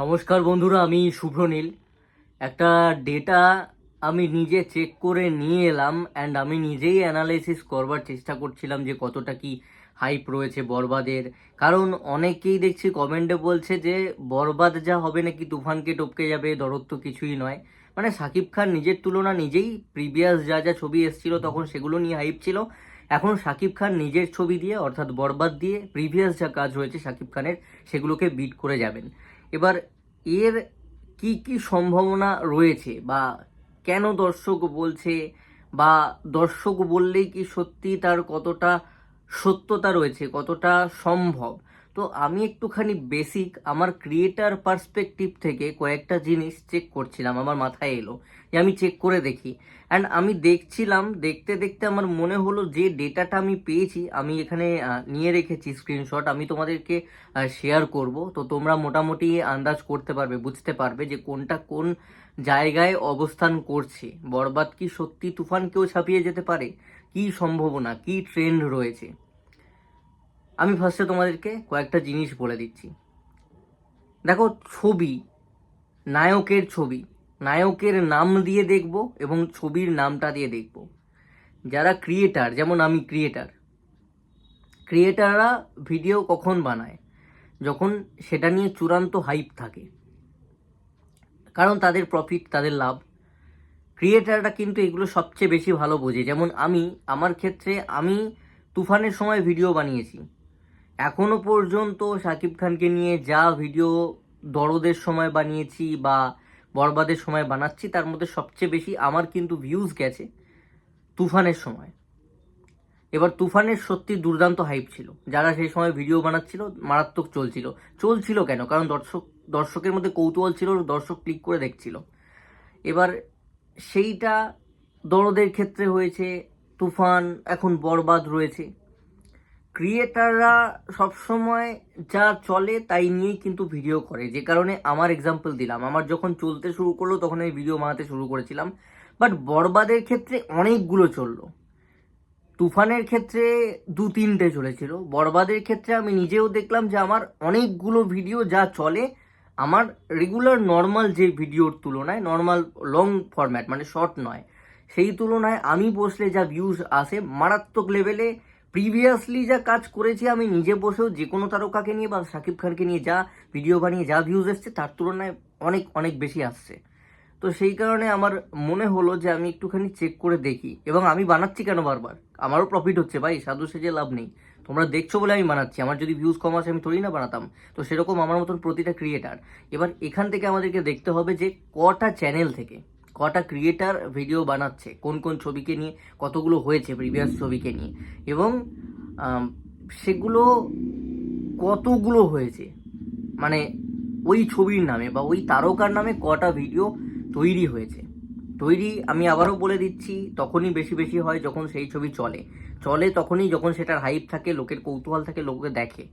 নমস্কার বন্ধুরা, আমি শুভ্রনীল। একটা ডেটা আমি নিজে চেক করে নিয়ে এলাম অ্যান্ড আমি নিজেই অ্যানালাইসিস করবার চেষ্টা করছিলাম যে কতটা কি হাইপ রয়েছে বরবাদের। কারণ অনেকেই দেখছি কমেন্টে বলছে যে বরবাদ যা হবে নাকি তুফানকে টপকে যাবে, দরদ তো কিছুই নয়। মানে সাকিব খান নিজের তুলনা নিজেই প্রিভিয়াস যা যা ছবি এসেছিল তখন সেগুলো নিয়ে হাইপ ছিল। এখন সাকিব খান নিজের ছবি দিয়ে, অর্থাৎ বরবাদ দিয়ে প্রিভিয়াস যা কাজ হয়েছে সাকিব খানের, সেগুলোকে বিট করে যাবেন। এবার এর কি কি সম্ভাবনা রয়েছে বা কেন দর্শক বলছে বা দর্শক বললেই কি সত্যি তার কতটা সত্যতা রয়েছে, কতটা সম্ভব? তো আমি একটুখানি বেসিক আমার ক্রিয়েটার পার্সপেক্টিভ থেকে কয়েকটা জিনিস চেক করছিলাম, আমার মাথায় এলো যে আমি চেক করে দেখি। অ্যান্ড আমি দেখছিলাম, দেখতে দেখতে আমার মনে হলো যে ডেটাটা আমি পেয়েছি, আমি এখানে নিয়ে রেখেছি স্ক্রিনশট আমি তোমাদেরকে শেয়ার করব। তো তোমরা মোটামুটি আন্দাজ করতে পারবে, বুঝতে পারবে যে কোনটা কোন জায়গায় অবস্থান করছে। বরবাদ কি সত্যি তুফানকেও ছাপিয়ে যেতে পারে? কি সম্ভাবনা? কি ট্রেন্ড রয়েছে? আমি ফার্স্টে তোমাদেরকে কয়েকটা জিনিস বলে দিচ্ছি। দেখো, ছবি, নায়কের ছবি। নায়কের নাম দিয়ে দেখব এবং ছবির নামটা দিয়ে দেখব। যারা ক্রিয়েটার যেমন আমি ক্রিয়েটার ক্রিয়েটাররা ভিডিও কখন বানায়? যখন সেটা নিয়ে চূড়ান্ত হাইপ থাকে। কারণ তাদের প্রফিট তাদের লাভ। ক্রিয়েটাররা কিন্তু এগুলো সবচেয়ে বেশি ভালো বোঝে। যেমন আমি, আমার ক্ষেত্রে আমি তুফানের সময় ভিডিও বানিয়েছি। এখনও পর্যন্ত শাকিব খানকে নিয়ে যা ভিডিও দরদের সময় বানিয়েছি বা বরবাদের সময় বানাচ্ছি, তার মধ্যে সবচেয়ে বেশি আমার কিন্তু ভিউজ গেছে তুফানের সময়। এবার তুফানের সত্যি দুর্দান্ত হাইপ ছিল। যারা সেই সময় ভিডিও বানাচ্ছিল, মারাত্মক চলছিল। চলছিল কেন? কারণ দর্শক, দর্শকের মধ্যে কৌতূহল ছিল, দর্শক ক্লিক করে দেখছিল। এবার সেইটা দরদের ক্ষেত্রে হয়েছে, তুফান এখন বরবাদ রয়েছে। ক্রিয়েটাররা সবসময় যা চলে তাই নিয়েই কিন্তু ভিডিও করে। যে কারণে আমার এক্সাম্পল দিলাম। আমার যখন চলতে শুরু করল, তখন আমি ভিডিও বানাতে শুরু করেছিলাম। বাট বরবাদের ক্ষেত্রে অনেকগুলো চলল। তুফানের ক্ষেত্রে দু তিনটে চলেছিল। বরবাদের ক্ষেত্রে আমি নিজেও দেখলাম যে আমার অনেকগুলো ভিডিও যা চলে, আমার রেগুলার নর্মাল যে ভিডিওর তুলনায় নর্মাল লং ফরম্যাট মানে শর্ট নয়, সেই তুলনায় আমি বসলে যা ভিউজ আসে, মারাত্মক লেভেলে প্রিভিয়াসলি যা কাজ করেছি, আমি নিজে বসেও যে কোনো তারকাকে নিয়ে বা শাকিব খানকে নিয়ে যা ভিডিও বানিয়ে যা ভিউজ এসছে, তার তুলনায় অনেক অনেক বেশি আসছে। তো সেই কারণে আমার মনে হলো যে আমি একটুখানি চেক করে দেখি। এবং আমি বানাচ্ছি কেন বারবার? আমারও প্রফিট হচ্ছে ভাই, সাধু সেজে লাভ নেই। তোমরা দেখছ বলে আমি বানাচ্ছি, আমার যদি ভিউজ কম আসে আমি থোড়ি না বানাতাম। তো সেরকম আমার মতন প্রতিটা ক্রিয়েটার এবার এখান থেকে আমাদেরকে দেখতে হবে যে কটা চ্যানেল থেকে। কটা ক্রিয়েটার ভিডিও বানাচ্ছে, কোন কোন ছবিকে নিয়ে, কতগুলো হয়েছে প্রিভিয়াস ছবিকে নিয়ে, এবং সেগুলো কতগুলো হয়েছে? মানে ওই ছবির নামে বা ওই তারকার নামে কটা ভিডিও তৈরি হয়েছে? তৈরি আমি আবারও বলে দিচ্ছি, তখনই বেশি বেশি হয় যখন সেই ছবি চলে। চলে তখনই যখন সেটার হাইপ থাকে, লোকের কৌতূহল থাকে, লোকে দেখে।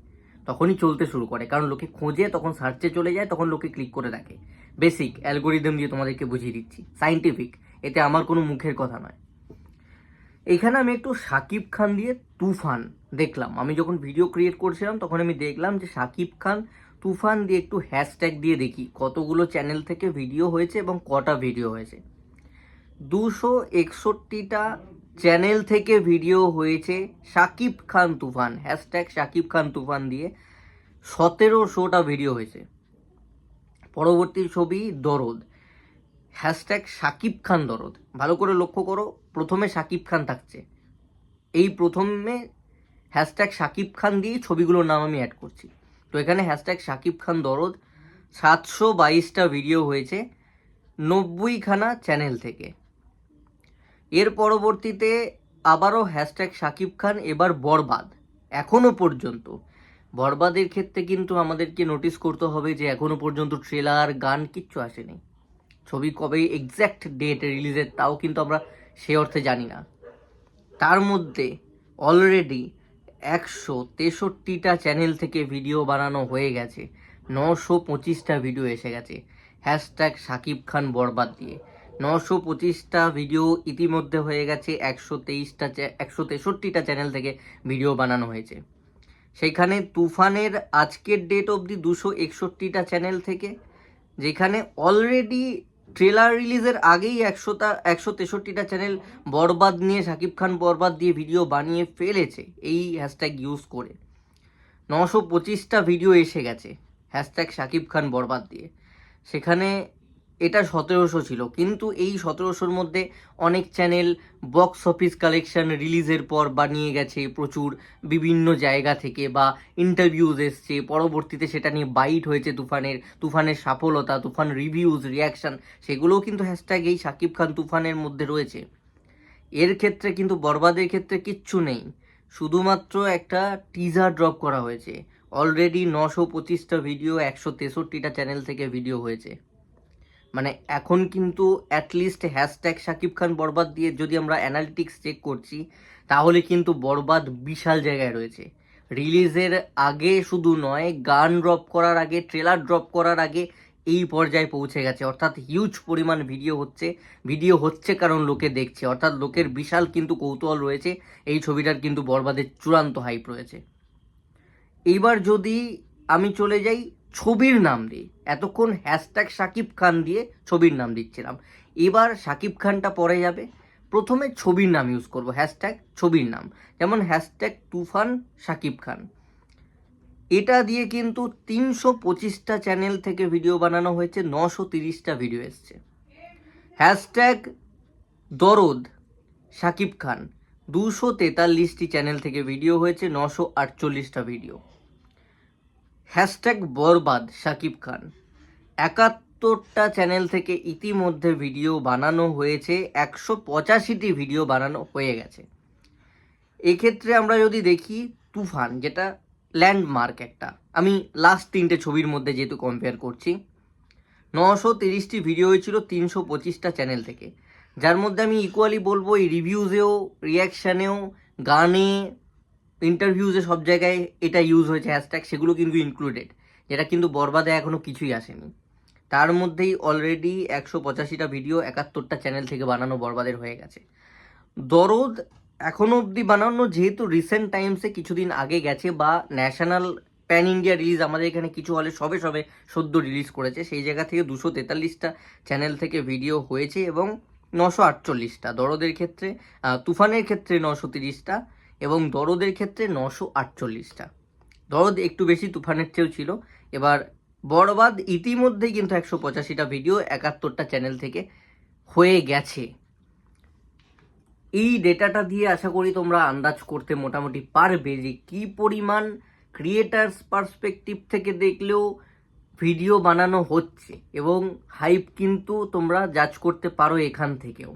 তখনই চলতে শুরু করে। কারণ লোকে খোঁজে, তখন সার্চে চলে যায়, তখন লোকে ক্লিক করে দেখে। বেসিক অ্যালগোরিদম দিয়ে তোমাদেরকে বুঝিয়ে দিচ্ছি। সাইন্টিফিক এতে আমার কোনো মুখের কথা নয়। এখানে আমি একটু সাকিব খান দিয়ে তুফান দেখলাম। আমি যখন ভিডিও ক্রিয়েট করছিলাম, তখন আমি দেখলাম যে সাকিব খান তুফান দিয়ে একটু হ্যাশট্যাগ দিয়ে দেখি। কতগুলো চ্যানেল থেকে ভিডিও হয়েছে এবং কটা ভিডিও হয়েছে। দুশো একষট্টিটা চ্যানেল থেকে ভিডিও হয়েছে সাকিব খান তুফান হ্যাশট্যাগ সাকিব খান তুফান দিয়ে। সতেরোশোটা ভিডিও হয়েছে। পরবর্তী ছবি দরদ হ্যাশট্যাগ সাকিব খান দরদ। ভালো করে লক্ষ্য করো, প্রথমে সাকিব খান থাকছে। এই প্রথমে হ্যাশট্যাগ সাকিব খান দিয়ে ছবিগুলোর নাম আমি অ্যাড করছি। তো এখানে হ্যাশট্যাগ সাকিব খান দরদ, সাতশো বাইশটা ভিডিও হয়েছে নব্বইখানা চ্যানেল থেকে। এর পরবর্তীতে আবারও হ্যাশট্যাগ সাকিব খান, এবার বরবাদ। এখনও পর্যন্ত। বরবাদের ক্ষেত্রে কিন্তু আমাদেরকে নোটিস করতে হবে যে এখনও পর্যন্ত ট্রেলার গান কিচ্ছু আসেনি। ছবি কবে এক্স্যাক্ট ডেট রিলিজের তাও কিন্তু আমরা সে অর্থে জানি না। তার মধ্যে অলরেডি একশো তেষট্টিটা চ্যানেল থেকে ভিডিও বানানো হয়ে গেছে। নশো পঁচিশটা ভিডিও এসে গেছে। হ্যাশট্যাগ সাকিব খান বরবাদ দিয়ে। নশো পঁচিশটা ভিডিও ইতিমধ্যে হয়ে গেছে, একশো তেইশটা একশো তেষট্টিটা চ্যানেল থেকে ভিডিও বানানো হয়েছে। সেখানে তুফানের আজকের ডেট অবধি দুশো একষট্টিটা চ্যানেল থেকে, যেখানে অলরেডি ট্রেলার রিলিজের আগেই একশোটা, একশো তেষট্টিটা চ্যানেল বরবাদ নিয়ে শাকিব খান বরবাদ দিয়ে ভিডিও বানিয়ে ফেলেছে, এই হ্যাশট্যাগ ইউজ করে। নশো পঁচিশটা ভিডিও এসে গেছে হ্যাশট্যাগ শাকিব খান বরবাদ দিয়ে। সেখানে এটা সতেরোশো ছিল। কিন্তু এই সতেরোশোর মধ্যে অনেক চ্যানেল বক্স অফিস কালেকশন রিলিজের পর বানিয়ে গেছে প্রচুর। বিভিন্ন জায়গা থেকে বা ইন্টারভিউজ এসছে। পরবর্তীতে সেটা নিয়ে বাইট হয়েছে তুফানের। তুফানের সফলতা তুফান রিভিউজ রিয়াকশান সেগুলোও কিন্তু হ্যাশট্যাগ এই শাকিব খান তুফানের মধ্যে রয়েছে। এর ক্ষেত্রে কিন্তু বরবাদের ক্ষেত্রে কিচ্ছু নেই। শুধুমাত্র একটা টিজার ড্রপ করা হয়েছে। অলরেডি নশো পঁচিশটা ভিডিও একশো তেষট্টিটা চ্যানেল থেকে ভিডিও হয়েছে। মানে এখন কিন্তু at least hashtag Shakib Khan Borbaad দিয়ে যদি আমরা অ্যানালিটিক্স চেক করছি, তাহলে কিন্তু বরবাদ বিশাল জায়গায় রয়েছে। রিলিজের আগে শুধু নয়, গান ড্রপ করার আগে ট্রেলার ড্রপ করার আগে এই পর্যায়ে পৌঁছে গেছে। অর্থাৎ হিউজ পরিমাণ ভিডিও হচ্ছে। ভিডিও হচ্ছে কারণ লোকে দেখছে। অর্থাৎ লোকের বিশাল কিন্তু কৌতূহল রয়েছে। এই ছবিটার কিন্তু বরবাদের চূড়ান্ত হাইপ রয়েছে। এইবার যদি আমি চলে যাই ছবির নাম দিই এতক্ষণ হ্যাশট্যাগ শাকিব খান দিয়ে ছবির নাম দিচ্ছিলাম। এবার শাকিব খানটা পরে যাবে। প্রথমে ছবির নাম ইউজ করব হ্যাশট্যাগ ছবির নাম। যেমন হ্যাশট্যাগ তুফান শাকিব খান। এটা দিয়ে কিন্তু তিনশো পঁচিশটা চ্যানেল থেকে ভিডিও বানানো হয়েছে, নশো তিরিশটা ভিডিও এসছে। হ্যাশট্যাগ দরদ শাকিব খান। দুশো তেতাল্লিশটি চ্যানেল থেকে ভিডিও হয়েছে, নশো আটচল্লিশটা ভিডিও হ্যাশট্যাগ বরবাদ শাকিব খান। একাত্তরটা চ্যানেল থেকে ইতিমধ্যে ভিডিও বানানো হয়েছে, একশো পঁচাশিটি ভিডিও বানানো হয়ে গেছে। এক্ষেত্রে আমরা যদি দেখি তুফান, যেটা ল্যান্ডমার্ক একটা। আমি লাস্ট তিনটে ছবির মধ্যে যেহেতু কম্পেয়ার করছি, নশো তিরিশটি ভিডিও হয়েছিল তিনশো পঁচিশটা চ্যানেল থেকে। যার মধ্যে আমি ইকুয়ালি বলব এই রিভিউজেও রিয়াকশানেও গানে ইন্টারভিউজে সব জায়গায় এটা ইউজ হয়েছে হ্যাশট্যাগ সেগুলো কিন্তু ইনক্লুডেড যেটা কিন্তু বরবাদে এখনও কিছুই আসেনি। তার মধ্যেই অলরেডি একশো পঁচাশিটা ভিডিও একাত্তরটা চ্যানেল থেকে বানানো বরবাদের হয়ে গেছে। দরদ এখনও অবধি বানানো, যেহেতু রিসেন্ট টাইমসে কিছুদিন আগে গেছে বা ন্যাশনাল প্যান ইন্ডিয়া রিলিজ আমাদের এখানে কিছু হলে সবে সবে সদ্য রিলিজ করেছে, সেই জায়গা থেকে দুশো তেতাল্লিশটা চ্যানেল থেকে ভিডিও হয়েছে এবং নশো আটচল্লিশটা। দরদের ক্ষেত্রে তুফানের ক্ষেত্রে নশো তিরিশটা এবং দরদের ক্ষেত্রে নশো আটচল্লিশটা। দরদ একটু বেশি, তুফানের চেয়েও ছিল। এবার বরবাদ ইতিমধ্যেই কিন্তু একশো পঁচাশিটা ভিডিও, একাত্তরটা চ্যানেল থেকে হয়ে গেছে। এই ডেটাটা দিয়ে আশা করি তোমরা আন্দাজ করতে মোটামুটি পারবে যে কী পরিমাণ ক্রিয়েটার্স পার্সপেক্টিভ থেকে দেখলেও ভিডিও বানানো হচ্ছে এবং হাইপ কিন্তু তোমরা জাজ করতে পারো এখান থেকেও।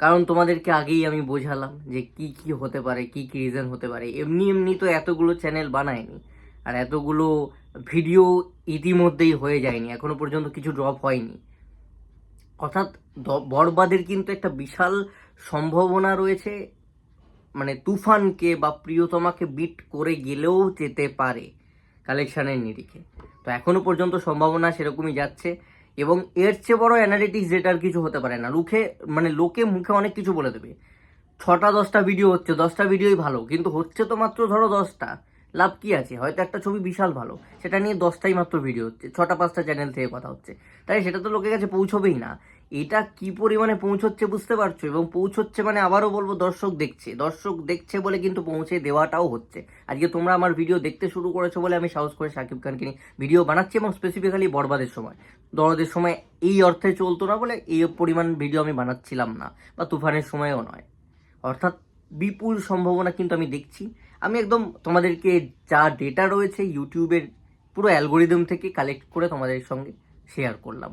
কারণ তোমাদেরকে আগেই আমি বোঝালাম যে কি কি হতে পারে, কি কি রিজন হতে পারে। এমনি এমনি তো এতগুলো চ্যানেল বানায়নি আর এতগুলো ভিডিও ইতিমধ্যেই হয়ে যায়নি, এখনও পর্যন্ত কিছু ড্রপ হয়নি। অর্থাৎ বরবাদের কিন্তু একটা বিশাল সম্ভাবনা রয়েছে মানে তুফানকে বা প্রিয়তমাকে বিট করে গেলেও যেতে পারে কালেকশনের নিরিখে। তো এখনও পর্যন্ত সম্ভাবনা সেরকমই যাচ্ছে। এবং এর চেয়ে বড় অ্যানালিটিক্স যেটা আর কিছু হতে পারে না। লোকে মানে লোকে মুখে অনেক কিছু বলে দেবে। ছটা, দশটা ভিডিও হচ্ছে, দশটা ভিডিওই ভালো, কিন্তু হচ্ছে তো মাত্র ধরো দশটা। লাভ কি আছে? হয়তো একটা ছবি বিশাল ভালো, সেটা নিয়ে দশটাই মাত্র ভিডিও হচ্ছে, ছটা, পাঁচটা চ্যানেল থেকে কথা হচ্ছে। তাই সেটা তো লোকের কাছে পৌঁছবেই না। এটা কি পরিমাণে পৌঁছচ্ছে বুঝতে পারছ? এবং পৌঁছচ্ছে মানে আবারও বলব দর্শক দেখছে। দর্শক দেখছে বলে কিন্তু পৌঁছে দেওয়াটাও হচ্ছে। আজকে তোমরা আমার ভিডিও দেখতে শুরু করেছ বলে আমি সাহস করে শাকিব খানকে নিয়ে ভিডিও বানাচ্ছি এবং স্পেসিফিক্যালি বরবাদের সময়। দরদের সময় এই অর্থে চলতো না বলে এই পরিমাণ ভিডিও আমি বানাচ্ছিলাম না, বা তুফানের সময়ও নয়। অর্থাৎ বিপুল সম্ভাবনা কিন্তু আমি দেখছি। আমি একদম তোমাদেরকে যা ডেটা রয়েছে ইউটিউবের পুরো অ্যালগোরিদম থেকে কালেক্ট করে তোমাদের সঙ্গে শেয়ার করলাম।